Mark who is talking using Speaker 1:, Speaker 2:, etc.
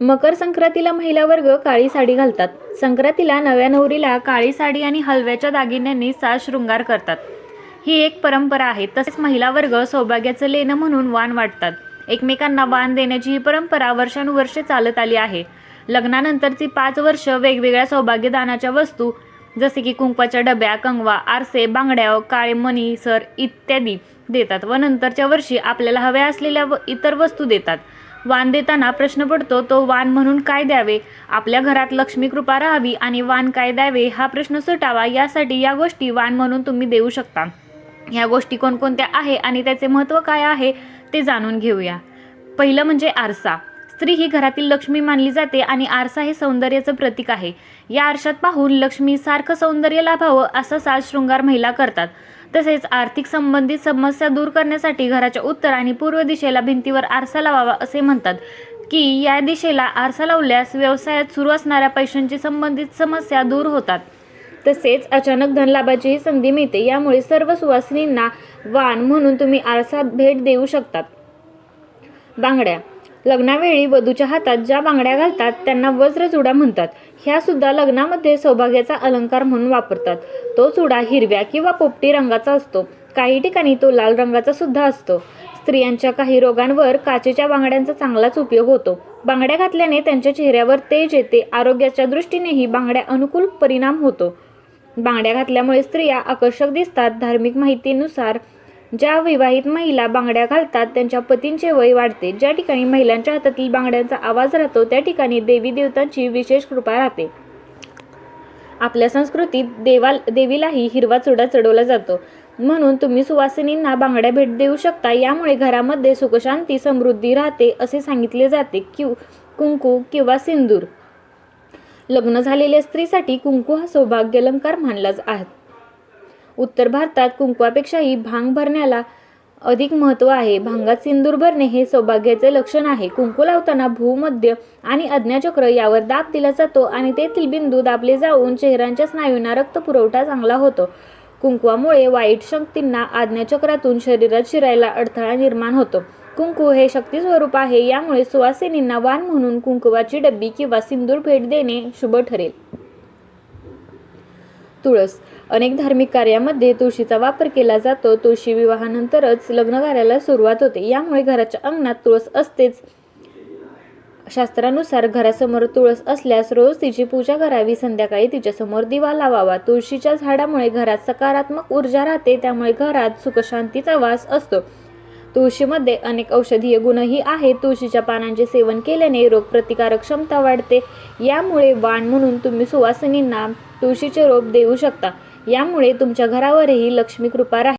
Speaker 1: मकर संक्रांतीला महिला वर्ग काळी साडी घालतात. संक्रांतीला नव्या नवरीला काळी साडी आणि हलव्याच्या दागिन्यांनी साज शृंगार करतात. ही एक परंपरा आहे तसेच महिला वर्ग सौभाग्याचं लेणं म्हणून वाण वाटतात. एकमेकांना वाण देण्याची ही परंपरा वर्षानुवर्षे चालत आली आहे. लग्नानंतरची पाच वर्ष वेगवेगळ्या सौभाग्यदानाच्या वस्तू जसे की कुंकवाच्या डब्या कंगवा आरसे बांगड्या काळे मणी सर इत्यादी देतात व नंतरच्या वर्षी आपल्याला हव्या असलेल्या व इतर वस्तू देतात. वाण देताना प्रश्न पडतो तो वाण म्हणून काय द्यावे? आपल्या घरात लक्ष्मी कृपा राहावी आणि वाण काय द्यावे हा प्रश्न सुटावा यासाठी या गोष्टी वाण म्हणून तुम्ही देऊ शकता. या गोष्टी कोणकोणत्या आहे आणि त्याचे महत्त्व काय आहे ते जाणून घेऊया. पहिलं म्हणजे आरसा. स्त्री ही घरातील लक्ष्मी मानली जाते आणि आरसा हे सौंदर्याचं प्रतीक आहे. या आरशात पाहून लक्ष्मी सारखं सौंदर्य लाभावं असा साज शृंगार महिला करतात. तसेच आर्थिक संबंधित समस्या दूर करण्यासाठी घराच्या उत्तर आणि पूर्व दिशेला भिंतीवर आरसा लावावा असे म्हणतात. की या दिशेला आरसा लावल्यास व्यवसायात सुरू असणाऱ्या पैशांची संबंधित समस्या दूर होतात. तसेच अचानक धनलाभाचीही संधी मिळते. यामुळे सर्व सुवासिनींना वाण म्हणून तुम्ही आरसा भेट देऊ शकतात. बांगड्या लग्नावेळी वधूच्या हातात ज्या बांगड्या घालतात त्यांना वज्रचुडा म्हणतात. ह्या सुद्धा लग्नामध्ये सौभाग्याचा अलंकार म्हणून वापरतात. तो चुडा हिरव्या किंवा पोपटी रंगाचा असतो. काही ठिकाणी तो लाल रंगाचा सुद्धा असतो. स्त्रियांच्या काही रोगांवर काचेच्या बांगड्यांचा चांगलाच उपयोग होतो. बांगड्या घातल्याने त्यांच्या चेहऱ्यावर तेज येते आरोग्याच्या दृष्टीनेही बांगड्या अनुकूल परिणाम होतो. बांगड्या घातल्यामुळे स्त्रिया आकर्षक दिसतात. धार्मिक माहितीनुसार ज्या विवाहित महिला बांगड्या घालतात त्यांच्या पतींचे वय वाढते. ज्या ठिकाणी महिलांच्या हातातील बांगड्यांचा आवाज राहतो त्या ठिकाणी देवी देवतांची विशेष कृपा राहते. आपल्या संस्कृतीत देवाल देवीलाही हिरवा चुडा चढवला जातो. म्हणून तुम्ही सुवासिनींना बांगड्या भेट देऊ शकता. यामुळे घरामध्ये सुखशांती समृद्धी राहते असे सांगितले जाते. कि कुंकू किंवा सिंदूर. लग्न झालेल्या स्त्रीसाठी कुंकू हा सौभाग्यलंकार मानलाच आहे. उत्तर भारतात कुंकवापेक्षाही भांग भरण्याला अधिक महत्त्व आहे. भांगात सिंदूर भरणे हे सौभाग्याचे लक्षण आहे. कुंकू लावताना भूमध्य आणि आज्ञाचक्र यावर दाब दिला जातो आणि तेथील बिंदू दाबले जाऊन चेहऱ्यांच्या स्नायूंना रक्त पुरवठा चांगला होतो. कुंकवामुळे वाईट शक्तींना आज्ञाचक्रातून शरीरात शिरायला अडथळा निर्माण होतो. कुंकू हे शक्ती स्वरूप आहे यामुळे सुवासिनींना वाण म्हणून कुंकवाची डब्बी किंवा सिंदूर भेट देणे शुभ ठरेल. तुळस. अनेक धार्मिक कार्यामध्ये तुळशीचा वापर केला जातो. तुळशी विवाहानंतरच लग्न कार्याला सुरुवात होते. यामुळे घराच्या अंगणात तुळस असतेच. शास्त्रानुसार घरासमोर तुळस असल्यास रोज तिची पूजा करावी. संध्याकाळी तिच्यासमोर दिवा लावावा. तुळशीच्या झाडामुळे घरात सकारात्मक ऊर्जा राहते. त्यामुळे घरात सुखशांतीचा वास असतो. तुळशीमध्ये अनेक औषधीय गुणही आहेत. तुळशीच्या पानांचे सेवन केल्याने रोगप्रतिकारक क्षमता वाढते. यामुळे वाण म्हणून तुम्ही सुवासिनींना तुळशीचे रोप देऊ शकता. यामुळे तुमच्या घरावरही लक्ष्मी कृपा राहील.